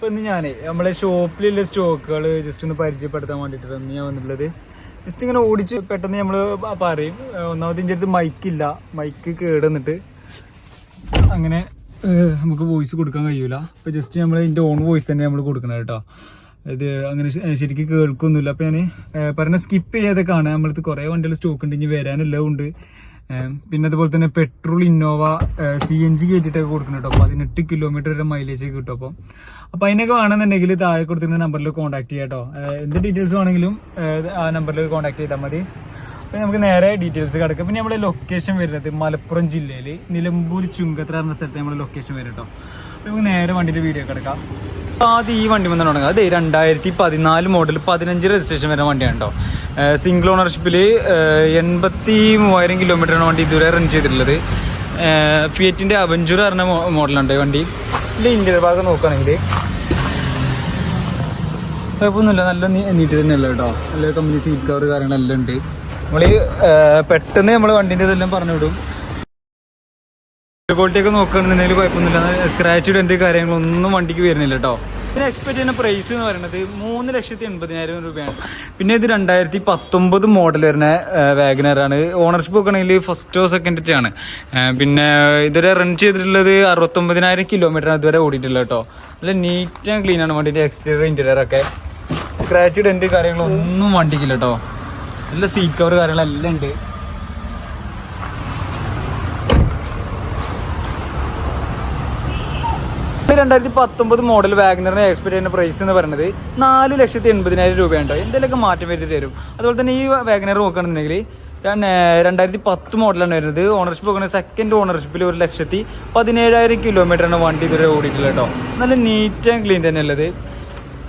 ഇപ്പൊ ഇന്ന് ഞാനേ നമ്മളെ ഷോപ്പിലുള്ള സ്റ്റോക്കുകൾ ജസ്റ്റ് ഒന്ന് പരിചയപ്പെടുത്താൻ വേണ്ടിയിട്ടാണ് ഇന്ന് ഞാൻ വന്നിട്ടുള്ളത്. ജസ്റ്റ് ഇങ്ങനെ ഓടിച്ച് പെട്ടെന്ന് നമ്മൾ പറയും ഒന്നാമത് ഇതിന്റെ അടുത്ത് മൈക്കില്ല മൈക്ക് കേടുന്നിട്ട് അങ്ങനെ നമുക്ക് വോയിസ് കൊടുക്കാൻ കഴിയൂല. അപ്പൊ ജസ്റ്റ് നമ്മൾ ഇതിന്റെ ഓൺ വോയിസ് തന്നെ നമ്മൾ കൊടുക്കണം കേട്ടോ. ഇത് അങ്ങനെ ശരിക്കും കേൾക്കൊന്നുമില്ല. അപ്പൊ ഞാൻ പറഞ്ഞ സ്കിപ്പ് ചെയ്യാതെ കാണാം നമ്മളടുത്ത് കുറെ വണ്ടികൾ സ്റ്റോക്ക് ഉണ്ട് ഇനി വരാനെല്ലാം ഉണ്ട്. പിന്നെ അതുപോലെ തന്നെ petrol Innova C N G കയറ്റിട്ടൊക്കെ കൊടുക്കണം കേട്ടോ. പതിനെട്ട് കിലോമീറ്റർ വരെ മൈലേജ് കിട്ടും അപ്പം. അപ്പം അതിനൊക്കെ വേണമെന്നുണ്ടെങ്കിൽ താഴെ കൊടുത്തിരുന്ന നമ്പറിൽ കോൺടാക്ട് ചെയ്യാം കേട്ടോ. എന്ത് ഡീറ്റെയിൽസ് വേണമെങ്കിലും ആ നമ്പറിൽ കോൺടാക്ട് ചെയ്താൽ മതി. അപ്പോൾ നമുക്ക് നേരെ ഡീറ്റെയിൽസ് കിടക്കാം. പിന്നെ നമ്മുടെ ലൊക്കേഷൻ വരുന്നത് മലപ്പുറം ജില്ലയിൽ നിലമ്പൂർ ചുങ്കത്ര എന്ന സ്ഥലത്ത് നമ്മുടെ ലൊക്കേഷൻ വരും കേട്ടോ. അപ്പോൾ നമുക്ക് നേരെ വണ്ടിയുടെ വീഡിയോ കിടക്കാം ആദ്യം ഈ വണ്ടി വന്നു തുടങ്ങുക. അതെ രണ്ടായിരത്തി പതിനാല് മോഡൽ പതിനഞ്ച് രജിസ്ട്രേഷൻ വരുന്ന വണ്ടിയാണ് കേട്ടോ സിംഗിൾ ഓണർഷിപ്പിൽ എൺപത്തി മൂവായിരം കിലോമീറ്ററാണ് വണ്ടി ഇതുവരെ റൺ ചെയ്തിട്ടുള്ളത്. ഫിയറ്റിന്റെ അവഞ്ചൂർ പറഞ്ഞ മോഡലുണ്ട് വണ്ടി. ഇല്ലേ ഇന്ത്യൻ ഭാഗം നോക്കുകയാണെങ്കിൽ കുഴപ്പമൊന്നുമില്ല. നല്ല നീറ്റ് തന്നെയല്ല കേട്ടോ നല്ല കമ്പനി സീറ്റ് കവർ കാര്യങ്ങളെല്ലാം ഉണ്ട്. നമ്മൾ പെട്ടെന്ന് നമ്മൾ വണ്ടീന്റെ ഇതെല്ലാം പറഞ്ഞു വിടും ക്വാളിറ്റി ഒക്കെ നോക്കുകയാണെന്നുണ്ടെങ്കിൽ കുഴപ്പമൊന്നുമില്ല. സ്ക്രാച്ച് ഡെന്റ് കാര്യങ്ങളൊന്നും വണ്ടിക്ക് വരുന്നില്ല കേട്ടോ ഇതിന് എക്സ്പെക്ട് ചെയ്യുന്ന പ്രൈസ് എന്ന് പറയുന്നത് മൂന്ന് ലക്ഷത്തി എൺപതിനായിരം രൂപയാണ്. പിന്നെ ഇത് രണ്ടായിരത്തി പത്തൊമ്പത് മോഡൽ വരുന്ന വാഗനറാണ് ഓണർഷിപ്പ് നോക്കുകയാണെങ്കിൽ ഫസ്റ്റോ സെക്കൻഡ് ആണ്. പിന്നെ ഇതുവരെ റൺ ചെയ്തിട്ടുള്ളത് അറുപത്തൊമ്പതിനായിരം കിലോമീറ്റർ ഇതുവരെ ഓടിയിട്ടുള്ളത് കേട്ടോ നല്ല നീറ്റ് ആൻഡ് ക്ലീൻ ആണ് വണ്ടിന്റെ എക്സ്റ്റീരിയർ ഇന്റീരിയർ ഒക്കെ. സ്ക്രാച്ച് ഡെന്റ് കാര്യങ്ങളൊന്നും വണ്ടിക്കില്ല കേട്ടോ നല്ല സീറ്റ് കവർ കാര്യങ്ങളെല്ലാം ഉണ്ട്. രണ്ടായിരത്തി പത്തൊമ്പത് മോഡൽ വാഗ്നറിന് എക്സ്പെക്ട് പ്രൈസ് എന്ന് പറയുന്നത് നാല് ലക്ഷത്തി എൺപതിനായിരം രൂപയുണ്ടോ. എന്തെങ്കിലുമൊക്കെ മാറ്റം വരുത്തി തരും. അതുപോലെ തന്നെ ഈ വാഗ്നർ നോക്കുകയാണെന്നുണ്ടെങ്കിൽ രണ്ടായിരത്തി പത്ത് മോഡലാണ് വരുന്നത്. ഓണർഷിപ്പ് നോക്കുന്നത് സെക്കൻഡ് ഓണർഷിപ്പിൽ ഒരു ലക്ഷത്തി പതിനേഴായിരം കിലോമീറ്ററാണ് വണ്ടി ഇതുവരെ ഓടിയിട്ടുള്ളത് കേട്ടോ. നല്ല നീറ്റ് ആൻഡ് ക്ലീൻ തന്നെ ഉള്ളത്.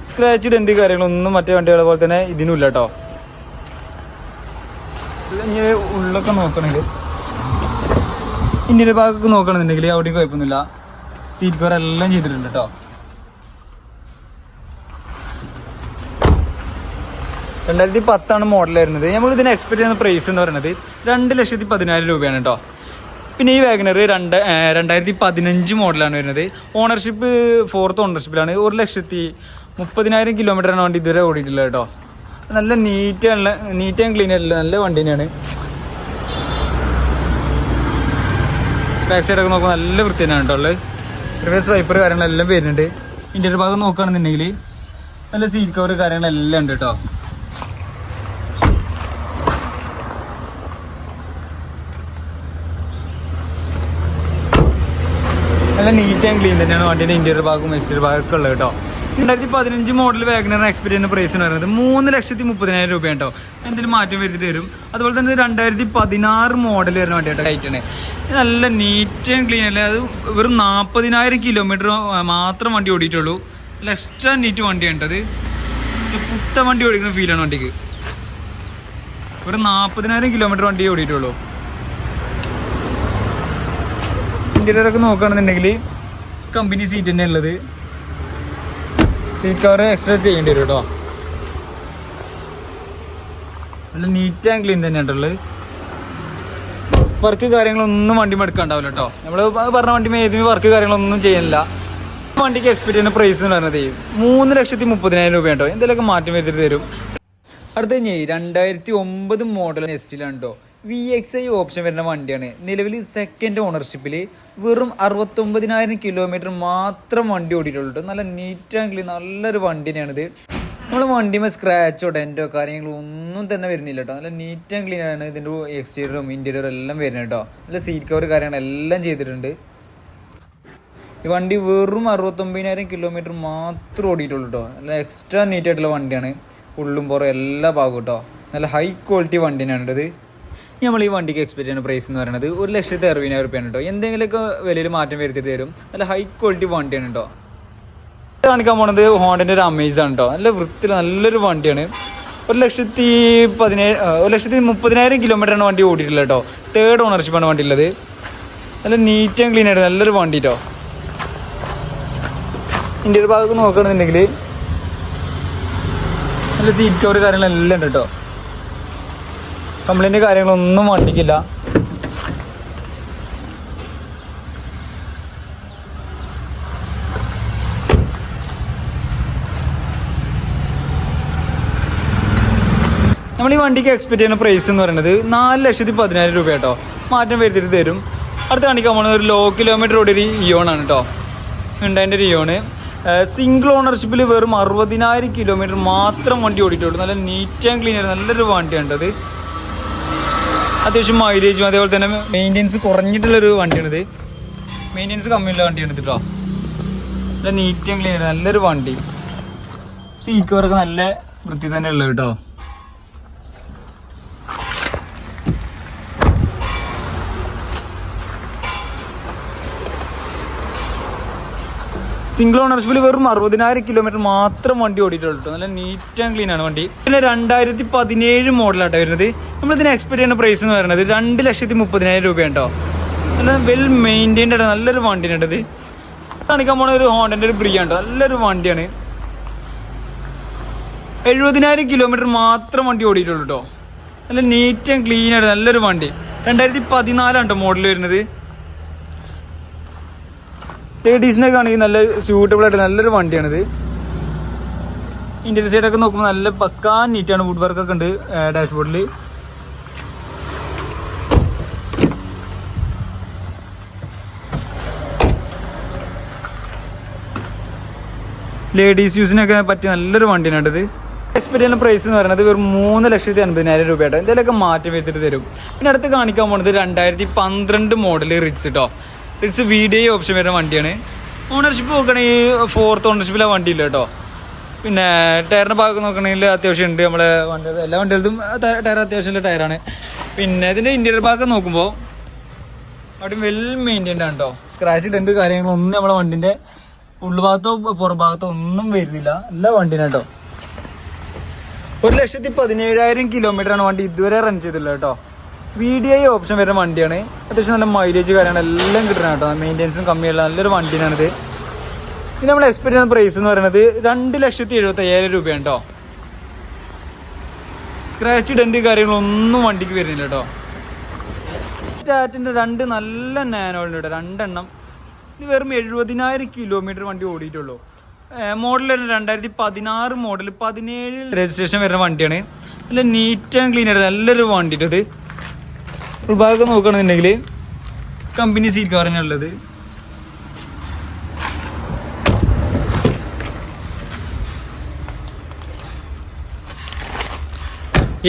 സ്ക്രാച്ച് ഡെന്റ് കാര്യങ്ങളൊന്നും മറ്റേ വണ്ടികളെ പോലെ തന്നെ ഇതിനുമില്ല കേട്ടോ. ഇനി ഉള്ളൊക്കെ നോക്കണമെങ്കിൽ ഇന്ത്യയുടെ ഭാഗമൊക്കെ നോക്കണമെന്നുണ്ടെങ്കിൽ അവിടെയും കുഴപ്പമൊന്നുമില്ല. സീറ്റ് കവർ എല്ലാം ചെയ്തിട്ടുണ്ട് കേട്ടോ രണ്ടായിരത്തി പത്താണ് മോഡൽ വരുന്നത്. നമ്മൾ ഇതിന് എക്സ്പെക്ട് ചെയ്യുന്ന പ്രൈസ് എന്ന് പറയുന്നത് രണ്ട് ലക്ഷത്തി പതിനായിരം രൂപയാണ് കേട്ടോ പിന്നെ ഈ വാഗനർ രണ്ട് രണ്ടായിരത്തി പതിനഞ്ച് മോഡലാണ് വരുന്നത്. ഓണർഷിപ്പ് ഫോർത്ത് ഓണർഷിപ്പിലാണ് ഒരു ലക്ഷത്തി മുപ്പതിനായിരം കിലോമീറ്ററാണ് വണ്ടി ഇതുവരെ ഓടിയിട്ടുള്ളത് കേട്ടോ നല്ല നീറ്റ് നീറ്റ് ആൻഡ് ക്ലീൻ ആയിട്ടുള്ള നല്ല വണ്ടി തന്നെയാണ്. ബാക്ക് സൈഡൊക്കെ നോക്കുമ്പോൾ നല്ല വൃത്തി തന്നെയാണ് കേട്ടോ ഉള്ളത്. റിവേഴ്സ് വൈപ്പർ കാര്യങ്ങളെല്ലാം വരുന്നുണ്ട്. ഇന്ത്യയുടെ ഭാഗം നോക്കുകയാണെന്നുണ്ടെങ്കിൽ നല്ല സീറ്റ് കവർ കാര്യങ്ങളെല്ലാം ഉണ്ട് കേട്ടോ നല്ല നീറ്റ് ആൻഡ് ക്ലീൻ തന്നെയാണ് വണ്ടിയുടെ ഇന്റീരിയർ ഭാഗവും എക്സ്റ്റീരിയർ ഭാഗമൊക്കെ ഉള്ളത് കേട്ടോ രണ്ടായിരത്തി പതിനഞ്ച് മോഡൽ വാഗനർ എക്സ്പീരിയൻസ് പ്രൈസ് എന്ന് പറയുന്നത് മൂന്ന് ലക്ഷത്തി മുപ്പതിനായിരം രൂപയാണ് കേട്ടോ എന്തെങ്കിലും മാറ്റം വരുത്തിട്ട് വരും? അതുപോലെ തന്നെ രണ്ടായിരത്തി പതിനാറ് മോഡൽ വരുന്ന വണ്ടി കേട്ടോ ലൈറ്റാണ് നല്ല നീറ്റ് ആൻഡ് ക്ലീൻ അല്ലേ? അത് വെറും നാൽപ്പതിനായിരം കിലോമീറ്റർ മാത്രം വണ്ടി ഓടിയിട്ടുള്ളൂ. നല്ല എക്സ്ട്രാ നീറ്റ് വണ്ടിയാണ് അത് പുത്ത വണ്ടി ഓടിക്കുന്ന ഫീലാണ് വണ്ടിക്ക്. വെറും നാൽപ്പതിനായിരം കിലോമീറ്റർ വണ്ടി ഓടിയിട്ടുള്ളൂ. ഇന്റീരിയറൊക്കെ നോക്കുകയാണെന്നുണ്ടെങ്കിൽ കമ്പനി സീറ്റ് തന്നെ ഉള്ളത്. സീറ്റ് കവർ എക്സ്ട്രാ ചെയ്യേണ്ടി വരും കേട്ടോ നല്ല നീറ്റ് ആൻഡ് ക്ലീൻ തന്നെ ഉള്ളത്. വർക്ക് കാര്യങ്ങളൊന്നും വണ്ടി മടുക്കാണ്ടാവില്ല കേട്ടോ നമ്മൾ പറഞ്ഞ വണ്ടി ഏതും വർക്ക് കാര്യങ്ങളൊന്നും ചെയ്യുന്നില്ല വണ്ടിക്ക് എക്സ്പെക്ട് പ്രൈസ് എന്ന് പറയുന്നത് മൂന്ന് ലക്ഷത്തി മുപ്പതിനായിരം രൂപ ഉണ്ടോ എന്തെങ്കിലുമൊക്കെ മാറ്റം വരുത്തി തരും. അടുത്ത കഴിഞ്ഞ് രണ്ടായിരത്തി ഒമ്പത് മോഡൽ എസ്റ്റിലാണ് കേട്ടോ വി എക്സ് ഐ ഓപ്ഷൻ വരുന്ന വണ്ടിയാണ്. നിലവിൽ സെക്കൻഡ് ഓണർഷിപ്പിൽ വെറും അറുപത്തൊമ്പതിനായിരം കിലോമീറ്റർ മാത്രം വണ്ടി ഓടിയിട്ടുള്ളൂ നല്ല നീറ്റ് ക്ലീൻ നല്ലൊരു വണ്ടി തന്നെയാണിത്. നമ്മൾ വണ്ടിമേ സ്ക്രാച്ചോ ഡെന്റോ കാര്യങ്ങളോ ഒന്നും തന്നെ വരുന്നില്ല കേട്ടോ നല്ല നീറ്റ് ആൻഡ് ക്ലീൻ ആണ് ഇതിന്റെ എക്സ്റ്റീരിയറും ഇന്റീരിയറും എല്ലാം വരുന്നത് കേട്ടോ നല്ല സീറ്റ് കവർ കാര്യങ്ങളെല്ലാം ചെയ്തിട്ടുണ്ട്. ഈ വണ്ടി വെറും അറുപത്തൊമ്പതിനായിരം കിലോമീറ്റർ മാത്രം ഓടിയിട്ടുള്ളൂ കേട്ടോ നല്ല എക്സ്ട്രാ നീറ്റായിട്ടുള്ള വണ്ടിയാണ്. ഉള്ളും പുറം എല്ലാ ഭാഗവും കേട്ടോ നല്ല ഹൈ ക്വാളിറ്റി വണ്ടി തന്നെയാണ് ഇത് നമ്മൾ ഈ വണ്ടിക്ക് എക്സ്പെക്ട് ചെയ്യുന്ന പ്രൈസ് എന്ന് പറയുന്നത് ഒരു ലക്ഷത്തി അറുപതിനായിരം റുപ്യാണ് കേട്ടോ എന്തെങ്കിലുമൊക്കെ വിലയിൽ മാറ്റം വരുത്തി തരും. നല്ല ഹൈ ക്വാളിറ്റി വണ്ടിയാണ് കേട്ടോ കാണിക്കാൻ പോണത് ഹോണ്ടന്റെ ഒരു അമേസ് ആണ് കേട്ടോ നല്ല വൃത്തിയിൽ നല്ലൊരു വണ്ടിയാണ്. ഒരു ലക്ഷത്തി പതിനേഴ് ഒരു ലക്ഷത്തി മുപ്പതിനായിരം കിലോമീറ്ററാണ് വണ്ടി ഓടിയിട്ടുള്ളത് കേട്ടോ തേർഡ് ഓണർഷിപ്പാണ് വണ്ടി ഉള്ളത്. നല്ല നീറ്റ് ആൻഡ് ക്ലീൻ ആയിട്ട് നല്ലൊരു വണ്ടി കേട്ടോ ഇന്ത്യയുടെ ഭാഗത്ത് നോക്കുകയാണെന്നുണ്ടെങ്കിൽ നല്ല സീറ്റ് കവർ കാര്യങ്ങളെല്ലാം ഉണ്ട് കേട്ടോ കംപ്ലൈന്റ് കാര്യങ്ങളൊന്നും വണ്ടിക്കില്ല. നമ്മൾ ഈ വണ്ടിക്ക് എക്സ്പെക്ട് ചെയ്യുന്ന പ്രൈസ് എന്ന് പറയുന്നത് നാല് ലക്ഷത്തി പതിനായിരം രൂപ കേട്ടോ മാറ്റം വരുത്തിയിട്ട് തരും. അടുത്ത കാണിക്കാൻ പോകുന്നത് ഒരു ലോ കിലോമീറ്റർ ഓടിയ ഒരു ഇയോണാണ് കേട്ടോ ഉണ്ടായതിന്റെ ഒരു ഇയോണ് സിംഗിൾ ഓണർഷിപ്പിൽ വെറും അറുപതിനായിരം കിലോമീറ്റർ മാത്രം വണ്ടി ഓടിയിട്ടുള്ളൂ. നല്ല നീറ്റ് ആൻഡ് ക്ലീൻ ആയിരുന്നു നല്ലൊരു വണ്ടിയാണ് അത് അത്യാവശ്യം മൈലേജും അതേപോലെ തന്നെ മെയിന്റെനൻസ് കുറഞ്ഞിട്ടുള്ളൊരു വണ്ടിയാണിത്. മെയിന്റെനൻസ് കമ്മിയുള്ള വണ്ടിയാണ് കേട്ടോ നല്ല നീറ്റ് ആൻഡ് ക്ലീൻ നല്ലൊരു വണ്ടി. സീറ്റ് കവറൊക്കെ നല്ല വൃത്തി തന്നെ ഉള്ളത് കേട്ടോ സിംഗിൾ ഓണർഷിപ്പിൽ വെറും അറുപതിനായിരം കിലോമീറ്റർ മാത്രം വണ്ടി ഓടിയിട്ടുള്ളൂ നല്ല നീറ്റ് ആൻഡ് ക്ലീൻ ആണ് വണ്ടി. പിന്നെ രണ്ടായിരത്തി പതിനേഴ് മോഡലാട്ടോ വരുന്നത്. നമ്മളിതിന് എക്സ്പെക്ട് ചെയ്യുന്ന പ്രൈസ് എന്ന് പറയുന്നത് രണ്ട് ലക്ഷത്തി മുപ്പതിനായിരം രൂപയാണ് കേട്ടോ നല്ല വെൽ മെയിന്റൈൻഡ് ആണ് നല്ലൊരു വണ്ടിയാണ് ഇത്. കാണിക്കാൻ പോണ ഒരു ഹോണ്ടന്റെ ഒരു ബ്രിയ ഉണ്ടോ നല്ലൊരു വണ്ടിയാണ്. എഴുപതിനായിരം കിലോമീറ്റർ മാത്രം വണ്ടി ഓടിയിട്ടുള്ളൂ കേട്ടോ നല്ല നീറ്റ് ആൻഡ് ക്ലീൻ ആയിട്ട് നല്ലൊരു വണ്ടി. രണ്ടായിരത്തി പതിനാലാണ് കേട്ടോ മോഡൽ വരുന്നത്. ലേഡീസിനൊക്കെ ആണെങ്കിൽ നല്ല സ്യൂട്ടബിൾ ആയിട്ട് നല്ലൊരു വണ്ടിയാണിത്. ഇന്ത്യൻ സൈഡൊക്കെ നോക്കുമ്പോൾ നല്ല പക്കാൻ നീറ്റാണ് വുഡ് വർക്ക് ഒക്കെ ഉണ്ട് ഡാഷ്ബോർഡിൽ ലേഡീസ് യൂസിനൊക്കെ പറ്റിയ നല്ലൊരു വണ്ടിയാണ് ഇത്. ചെയ്യുന്ന പ്രൈസ് എന്ന് പറയുന്നത് വെറും മൂന്ന് ലക്ഷത്തി അൻപതിനായിരം രൂപയായിട്ട് എന്തെങ്കിലുമൊക്കെ മാറ്റം വരുത്തിട്ട് തരും. പിന്നെ അടുത്ത് കാണിക്കാൻ പോകുന്നത് രണ്ടായിരത്തി പന്ത്രണ്ട് മോഡൽ റിറ്റ്സ് കേട്ടോ റിറ്റ്സ് ഡി ഓപ്ഷൻ വരുന്ന വണ്ടിയാണ്. ഓണർഷിപ്പ് നോക്കണമെങ്കിൽ ഫോർത്ത് ഓണർഷിപ്പിലെ വണ്ടി ഇല്ല കേട്ടോ. പിന്നെ ടയറിന്റെ ഭാഗം നോക്കണമെങ്കിൽ അത്യാവശ്യം ഉണ്ട് നമ്മളെ വണ്ടി എല്ലാ വണ്ടികൾക്കും ടയർ അത്യാവശ്യമുള്ള ടയറാണ് പിന്നെ ഇതിന്റെ ഇന്റീരിയർ ഭാഗം നോക്കുമ്പോൾ അവിടെ വെൽ മെയിന്റൈൻഡ് ആണ് കേട്ടോ. സ്ക്രാച്ച് ഇട്ടുണ്ട് കാര്യങ്ങളൊന്നും നമ്മളെ വണ്ടിന്റെ ഉള്ളുഭാഗത്തോ പുറഭാഗത്തോ ഒന്നും വരുന്നില്ല. എല്ലാ വണ്ടിനും കേട്ടോ. ഒരു ലക്ഷത്തി പതിനേഴായിരം കിലോമീറ്ററാണ് വണ്ടി ഇതുവരെ റൺ ചെയ്തിട്ടുള്ളത് കേട്ടോ. വി ഡി ഐ ഓപ്ഷൻ വരുന്ന വണ്ടിയാണ്. അത്യാവശ്യം നല്ല മൈലേജ് കാര്യമാണ് എല്ലാം കിട്ടണം കേട്ടോ. മെയിന്റെനൻസും കമ്മിയുള്ള നല്ലൊരു വണ്ടിയാണിത്. ഇത് നമ്മൾ എക്സ്പെക്ട് ചെയ്യുന്ന പ്രൈസ് എന്ന് പറയുന്നത് രണ്ട് ലക്ഷത്തി എഴുപത്തി അയ്യായിരം രൂപയാണ് കേട്ടോ. സ്ക്രാച്ച് ഡെന്റ് കാര്യങ്ങളൊന്നും വണ്ടിക്ക് വരുന്നില്ല കേട്ടോ. ടാറ്റിന്റെ രണ്ട് നല്ല നാനോളിന്റെ കേട്ടോ. രണ്ടെണ്ണം. ഇത് വെറും എഴുപതിനായിരം കിലോമീറ്റർ വണ്ടി ഓടിയിട്ടുള്ളൂ. മോഡൽ വരുന്നത് രണ്ടായിരത്തി പതിനാറ് മോഡൽ പതിനേഴിൽ രജിസ്ട്രേഷൻ വരുന്ന വണ്ടിയാണ്. നല്ല നീറ്റ് ആൻഡ് ക്ലീൻ ആയിട്ട് നല്ലൊരു വണ്ടി ഉൾഭാഗം നോക്കുകയാണെന്നുണ്ടെങ്കിൽ കമ്പനി സീറ്റ് കവർ ഉള്ളത്.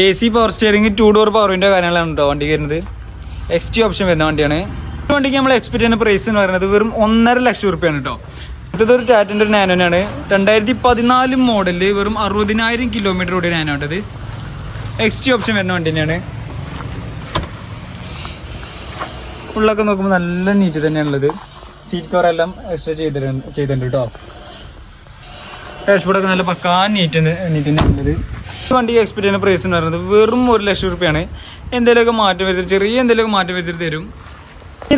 A C power steering two door power വിന്റെ കാര്യങ്ങളാണ് കേട്ടോ വണ്ടി വരുന്നത്. എക്സ് ടി ഓപ്ഷൻ വരുന്ന വണ്ടിയാണ്. ഈ വണ്ടിക്ക് നമ്മൾ എക്സ്പെക്ട് ചെയ്യുന്ന പ്രൈസ് എന്ന് പറയുന്നത് വെറും ഒന്നര ലക്ഷം റുപ്യാണ് കേട്ടോ അടുത്തത് ഒരു ടാറ്റന്റെ ഒരു നാനോനാണ് രണ്ടായിരത്തി പതിനാല് വെറും അറുപതിനായിരം കിലോമീറ്റർ ഓടിയ നാനോ ഉണ്ടത് എക്സ് ടി ഓപ്ഷൻ വരുന്ന വണ്ടി തന്നെയാണ്. ഉള്ളൊക്കെ നോക്കുമ്പോൾ നല്ല നീറ്റ് തന്നെയാണുള്ളത്. സീറ്റ് കവർ എല്ലാം എക്സ്ട്രാ ചെയ്തിട്ടുണ്ട് ചെയ്തിട്ടുണ്ട് കേട്ടോ ഡാഷ്ബോർഡൊക്കെ നല്ല പക്കാ നീറ്റ് നീറ്റ് തന്നെയാണുള്ളത്. വണ്ടിക്ക് എക്സ്പെക്ട് ചെയ്യുന്ന പ്രൈസ് എന്ന് പറയുന്നത് വെറും ഒരു ലക്ഷം റുപ്യാണ്. എന്തെങ്കിലുമൊക്കെ മാറ്റം വരുത്തി ചെറിയ എന്തെങ്കിലുമൊക്കെ മാറ്റം വരുത്തി തരും.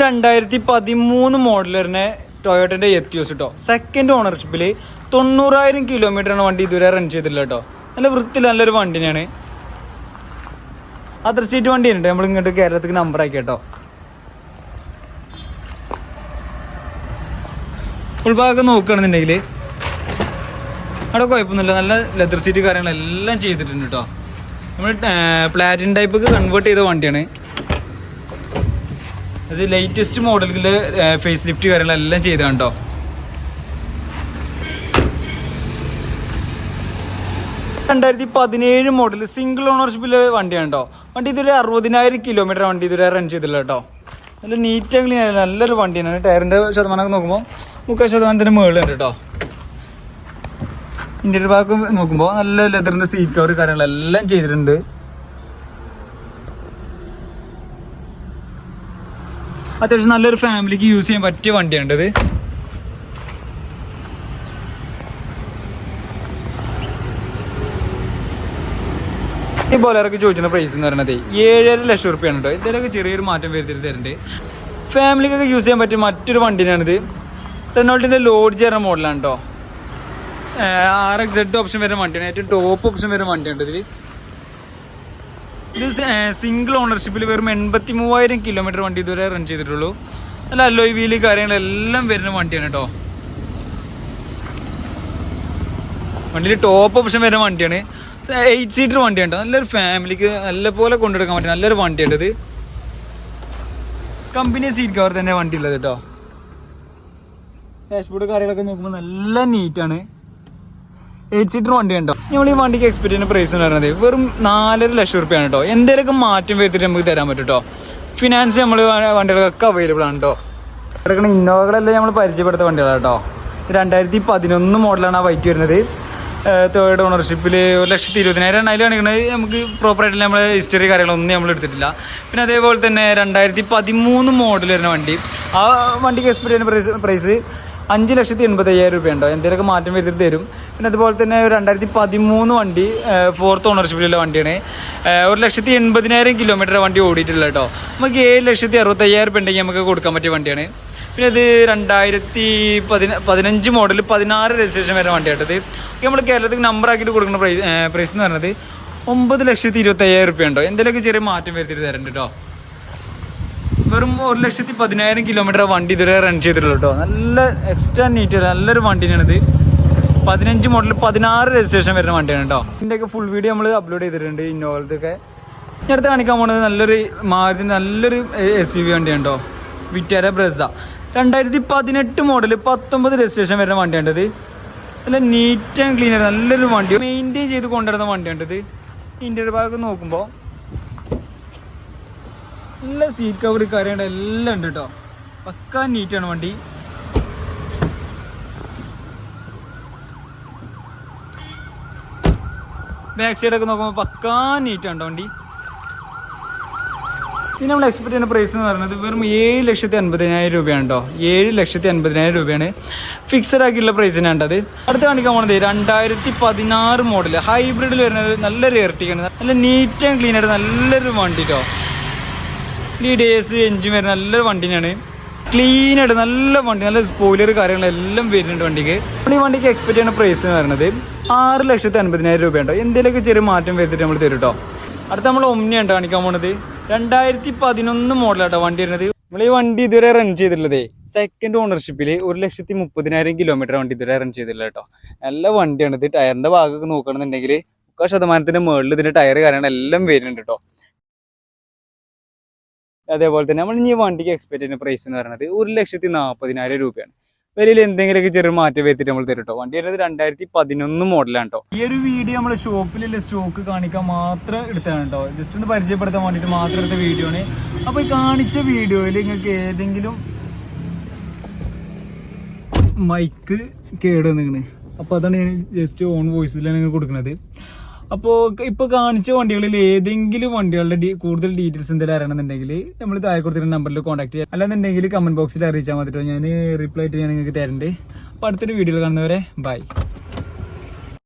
രണ്ടായിരത്തി പതിമൂന്ന് മോഡൽ വരുന്ന ടൊയോട്ടന്റെ എത്തിയോസ് കേട്ടോ സെക്കൻഡ് ഓണർഷിപ്പിൽ തൊണ്ണൂറായിരം കിലോമീറ്ററാണ് വണ്ടി ഇതുവരെ റൺ ചെയ്തിട്ടില്ല കേട്ടോ നല്ല വൃത്തി നല്ലൊരു വണ്ടി തന്നെയാണ്. അതർ സീറ്റ് വണ്ടി ഉണ്ട്. നമ്മൾ ഇങ്ങോട്ട് കേരളത്തിക്ക് നമ്പർ ആക്കി കേട്ടോ ഉൾഭാഗം നോക്കുകയാണെന്നുണ്ടെങ്കിൽ അവിടെ കുഴപ്പമൊന്നുമില്ല. നല്ല ലെതർ സീറ്റ് കാര്യങ്ങളെല്ലാം ചെയ്തിട്ടുണ്ട് കേട്ടോ നമ്മൾ പ്ലാറ്റിൻ ടൈപ്പൊക്കെ കൺവേർട്ട് ചെയ്ത വണ്ടിയാണ്. അത് ലേറ്റസ്റ്റ് മോഡലിൽ ഫേസ് ലിഫ്റ്റ് കാര്യങ്ങളെല്ലാം ചെയ്തതാണ് കേട്ടോ രണ്ടായിരത്തി പതിനേഴ് മോഡൽ സിംഗിൾ ഓണർഷിപ്പിലെ വണ്ടിയാണ് കേട്ടോ വണ്ടി ഇതുവരെ അറുപതിനായിരം കിലോമീറ്റർ വണ്ടി ഇതുവരെ റൺ ചെയ്തില്ല കേട്ടോ നല്ല നീറ്റ് ക്ലീൻ ആയ നല്ലൊരു വണ്ടിയാണ്. ടയറിന്റെ ശതമാനമൊക്കെ നോക്കുമ്പോൾ മുക്കാൽ ശതമാനത്തിന് മുകളിലുണ്ട് കേട്ടോ. ഇന്റീരിയർ ഭാഗം നോക്കുമ്പോൾ നല്ല ലെതറിന്റെ സീറ്റ് കവർ കാര്യങ്ങളെല്ലാം ചെയ്തിട്ടുണ്ട്. അത്യാവശ്യം നല്ലൊരു ഫാമിലിക്ക് യൂസ് ചെയ്യാൻ പറ്റിയ വണ്ടിയാണ് ഈ ബോലറൊക്കെ ചോദിക്കുന്ന പ്രൈസ് എന്ന് പറയുന്നത് ഏഴര ലക്ഷം റുപ്യാണ് കേട്ടോ ഇതിലൊക്കെ ചെറിയൊരു മാറ്റം വരുത്തിയിട്ട് തരുന്നുണ്ട്. ഫാമിലിക്കൊക്കെ യൂസ് ചെയ്യാൻ പറ്റിയ മറ്റൊരു വണ്ടിയാണിത്. റെനോൾട്ടിന്റെ ലോഡ് ചെയ്യുന്ന മോഡലാണ് കേട്ടോ ആർ എക്സ് സെഡ് ഓപ്ഷൻ വരുന്ന വണ്ടിയാണ്. ഏറ്റവും ടോപ്പ് ഓപ്ഷൻ വരുന്ന വണ്ടിയാണ് ഇതിൽ ഇത് സിംഗിൾ ഓണർഷിപ്പിൽ വെറും എൺപത്തി മൂവായിരം കിലോമീറ്റർ വണ്ടി ഇതുവരെ റൺ ചെയ്തിട്ടുള്ളൂ. നല്ല അലോയ് വീൽ കാര്യങ്ങളെല്ലാം വരുന്ന വണ്ടിയാണ് കേട്ടോ വണ്ടിയിൽ ടോപ്പ് ഓപ്ഷൻ വരുന്ന വണ്ടിയാണ്. എയ്റ്റ് സീറ്റർ വണ്ടിയുണ്ട് നല്ലൊരു ഫാമിലിക്ക് നല്ല പോലെ കൊണ്ടെടുക്കാൻ പറ്റും നല്ലൊരു വണ്ടിയുണ്ട് ഇത് കമ്പനി സീറ്റ് കവർ തന്നെ വണ്ടി ഉള്ളത് കേട്ടോ ഡാഷ്ബോർഡ് കാര്യങ്ങളൊക്കെ നോക്കുമ്പോൾ നല്ല നീറ്റാണ് എയ്റ്റ് സീറ്റർ വണ്ടി ഉണ്ടോ നമ്മൾ ഈ വണ്ടിക്ക് എക്സ്പെക്ട് പ്രൈസ് എന്ന് പറയുന്നത് വെറും നാലര ലക്ഷം റുപ്യാണ് കേട്ടോ എന്തെങ്കിലുമൊക്കെ മാറ്റം വരുത്തിട്ട് നമുക്ക് തരാൻ പറ്റും കേട്ടോ ഫിനാൻസ് നമ്മൾ വണ്ടികൾക്കൊക്കെ അവൈലബിൾ ആണ് കേട്ടോ ഇന്നോവകളെല്ലാം നമ്മൾ പരിചയപ്പെടുത്ത വണ്ടികളാണ് കേട്ടോ രണ്ടായിരത്തി പതിനൊന്ന് മോഡലാണ് ആ വൈറ്റ് വരുന്നത് തേർഡ് ഓണർഷിപ്പിൽ ഒരു ലക്ഷത്തി ഇരുപതിനായിരം അതിൽ കാണിക്കുന്നത് നമുക്ക് പ്രോപ്പറായിട്ട് നമ്മൾ ഹിസ്റ്ററി കാര്യങ്ങളൊന്നും നമ്മൾ എടുത്തിട്ടില്ല. പിന്നെ അതേപോലെ തന്നെ രണ്ടായിരത്തി പതിമൂന്ന് മോഡൽ വരുന്ന വണ്ടി. ആ വണ്ടിക്ക് എക്സ്പെക്ട് ചെയ്യുന്ന പ്രൈസ് പ്രൈസ് അഞ്ച് ലക്ഷത്തി എൺപത്തയ്യായിരം രൂപ രൂപയുണ്ടോ. എന്തെങ്കിലുമൊക്കെ മാറ്റം വരുത്തി തരും. പിന്നെ അതുപോലെ തന്നെ രണ്ടായിരത്തി പതിമൂന്ന് വണ്ടി ഫോർത്ത് ഓണർഷിപ്പിലുള്ള വണ്ടിയാണ്. ഒരു ലക്ഷത്തി എൺപതിനായിരം കിലോമീറ്റർ വണ്ടി ഓടിയിട്ടുള്ള കേട്ടോ നമുക്ക് ഏഴ് ലക്ഷത്തി അറുപത്തയ്യായിരം രൂപ ഉണ്ടെങ്കിൽ നമുക്ക് കൊടുക്കാൻ പറ്റിയ വണ്ടിയാണ്. പിന്നെ ഇത് രണ്ടായിരത്തി പതിന പതിനഞ്ച് മോഡൽ പതിനാറ് രജിസ്ട്രേഷൻ വരുന്ന വണ്ടിയാട്ടത് നമ്മൾ കേരളത്തിൽ നമ്പർ ആക്കിയിട്ട് കൊടുക്കുന്ന പ്രൈസ് പ്രൈസ് എന്ന് പറയുന്നത് ഒമ്പത് ലക്ഷത്തി ഇരുപത്തി അയ്യായിരം രൂപ ഉണ്ടോ? എന്തെങ്കിലുമൊക്കെ ചെറിയ മാറ്റം വരുത്തിയിട്ട് തരണ്ട് കേട്ടോ വെറും ഒരു ലക്ഷത്തി പതിനായിരം കിലോമീറ്റർ വണ്ടി ഇതുവരെ റൺ ചെയ്തിട്ടുള്ളൂ കേട്ടോ നല്ല എക്സ്ട്രാ നീറ്റ് നല്ലൊരു വണ്ടിയാണിത് പതിനഞ്ച് മോഡൽ പതിനാറ് രജിസ്ട്രേഷൻ വരുന്ന വണ്ടിയാണ് കേട്ടോ ഇതിന്റെയൊക്കെ ഫുൾ വീഡിയോ നമ്മൾ അപ്ലോഡ് ചെയ്തിട്ടുണ്ട് ഇന്നോവലത്തൊക്കെ ഞാൻ അടുത്ത് കാണിക്കാൻ പോകുന്നത് നല്ലൊരു മാരുതി നല്ലൊരു എസ് യു വി വണ്ടിയാണ് കേട്ടോ വിറ്റാര ബ്രസ രണ്ടായിരത്തി പതിനെട്ട് മോഡൽ പത്തൊമ്പത് രജിസ്ട്രേഷൻ വരുന്ന വണ്ടിയാണിത് നല്ല നീറ്റ് ആൻഡ് ക്ലീൻ ആയിട്ട് നല്ലൊരു വണ്ടി. മെയിന്റെയിൻ ചെയ്ത് കൊണ്ടുവരുന്ന വണ്ടിയാണിത് ഇന്റീരിയർ ഭാഗം നോക്കുമ്പോൾ നല്ല സീറ്റ് കവർ കാര്യമുണ്ട് എല്ലാം ഉണ്ട് കേട്ടോ പക്കാ നീറ്റാണ് വണ്ടി. ബാക്ക് സൈഡൊക്കെ നോക്കുമ്പോൾ പക്കാ നീറ്റാണ് വണ്ടി. ഇനി നമ്മൾ എക്സ്പെക്ട് ചെയ്യുന്ന പ്രൈസ് എന്ന് പറയുന്നത് വെറും ഏഴ് ലക്ഷത്തി അൻപതിനായിരം രൂപയാണ് കേട്ടോ ഏഴ് ലക്ഷത്തി അൻപതിനായിരം രൂപയാണ്. ഫിക്സഡ് ആക്കിയുള്ള പ്രൈസിനാണ് അത്. അടുത്ത കാണിക്കാൻ പോകുന്നത് രണ്ടായിരത്തി പതിനാറ് മോഡൽ ഹൈബ്രിഡിൽ വരുന്നത് നല്ലൊരു ഇരട്ടിക്കാണ് നല്ല നീറ്റ് ആൻഡ് ക്ലീൻ ആയിട്ട് നല്ലൊരു വണ്ടി കേട്ടോ ഈ ഡേസ് എഞ്ചിൻ വരുന്ന നല്ലൊരു വണ്ടിയാണ്. ക്ലീൻ ആയിട്ട് നല്ല വണ്ടി നല്ല സ്പോയിലർ കാര്യങ്ങളെല്ലാം വരുന്നുണ്ട് വണ്ടിക്ക്. ഈ വണ്ടിക്ക് എക്സ്പെക്ട് ചെയ്യുന്ന പ്രൈസ് എന്ന് പറയുന്നത് ആറ് ലക്ഷത്തി അൻപതിനായിരം രൂപയുണ്ടോ എന്തെങ്കിലുമൊക്കെ ചെറിയ മാറ്റം വരുത്തിട്ട് നമ്മൾ തരും കേട്ടോ അടുത്ത നമ്മൾ ഒമ്നിയാണ് കാണിക്കാൻ പോണത്. രണ്ടായിരത്തി പതിനൊന്ന് മോഡലാട്ടോ വണ്ടി വരുന്നത് നമ്മൾ ഈ വണ്ടി ഇതുവരെ റൺ ചെയ്തിട്ടുള്ളതേ സെക്കൻഡ് ഓണർഷിപ്പിൽ ഒരു ലക്ഷത്തി മുപ്പതിനായിരം കിലോമീറ്റർ വണ്ടി ഇതുവരെ റൺ ചെയ്തില്ല കേട്ടോ നല്ല വണ്ടിയാണ് ഇത്. ടയറിന്റെ ഭാഗമൊക്കെ നോക്കുകയാണെന്നുണ്ടെങ്കിൽ മുക്കാൽ ശതമാനത്തിന്റെ മുകളിൽ ഇതിന്റെ ടയർ കാര്യങ്ങളെല്ലാം വരുന്നുണ്ട് കേട്ടോ അതേപോലെ തന്നെ നമ്മൾ ഈ വണ്ടിക്ക് എക്സ്പെക്ട് ചെയ്യുന്ന പ്രൈസ് എന്ന് പറയുന്നത് ഒരു ലക്ഷത്തി നാൽപ്പതിനായിരം രൂപയാണ്. വിലയിൽ എന്തെങ്കിലുമൊക്കെ ചെറിയ മാറ്റം വരുത്തിട്ട് നമ്മൾ തരും കേട്ടോ വണ്ടി വരുന്നത് രണ്ടായിരത്തി പതിനൊന്ന് മോഡലാണ് കേട്ടോ ഈ ഒരു വീഡിയോ നമ്മൾ ഷോപ്പിലുള്ള സ്റ്റോക്ക് കാണിക്കാൻ മാത്രം എടുത്താണ് കേട്ടോ ജസ്റ്റ് ഒന്ന് പരിചയപ്പെടുത്താൻ വേണ്ടിയിട്ട് മാത്രം എടുത്ത വീഡിയോ ആണ്. അപ്പോൾ ഈ കാണിച്ച വീഡിയോയിൽ നിങ്ങൾക്ക് ഏതെങ്കിലും മൈക്ക് കേട് വന്നിങ്ങനെ അപ്പോൾ അതാണ് ഞാൻ ജസ്റ്റ് ഓൺ വോയിസിലാണ് നിങ്ങൾ കൊടുക്കുന്നത് അപ്പോൾ ഇപ്പോൾ കാണിച്ച വണ്ടികളിൽ ഏതെങ്കിലും വണ്ടികളുടെ കൂടുതൽ ഡീറ്റെയിൽസ് എന്തെങ്കിലും അറിയണമെന്നുണ്ടെങ്കിൽ നമ്മൾ താഴെ കൊടുത്തിരുന്ന നമ്പറിൽ കോൺടാക്ട് ചെയ്യാം. അല്ലാന്നുണ്ടെങ്കിൽ കമന്റ് ബോക്സിൽ അറിയിച്ചാൽ മതി ഞാൻ റിപ്ലൈ ആയിട്ട് ഞാൻ നിങ്ങൾക്ക് തരണ്ട്. അപ്പോൾ അടുത്തൊരു വീഡിയോയിൽ കാണുന്നവരെ ബൈ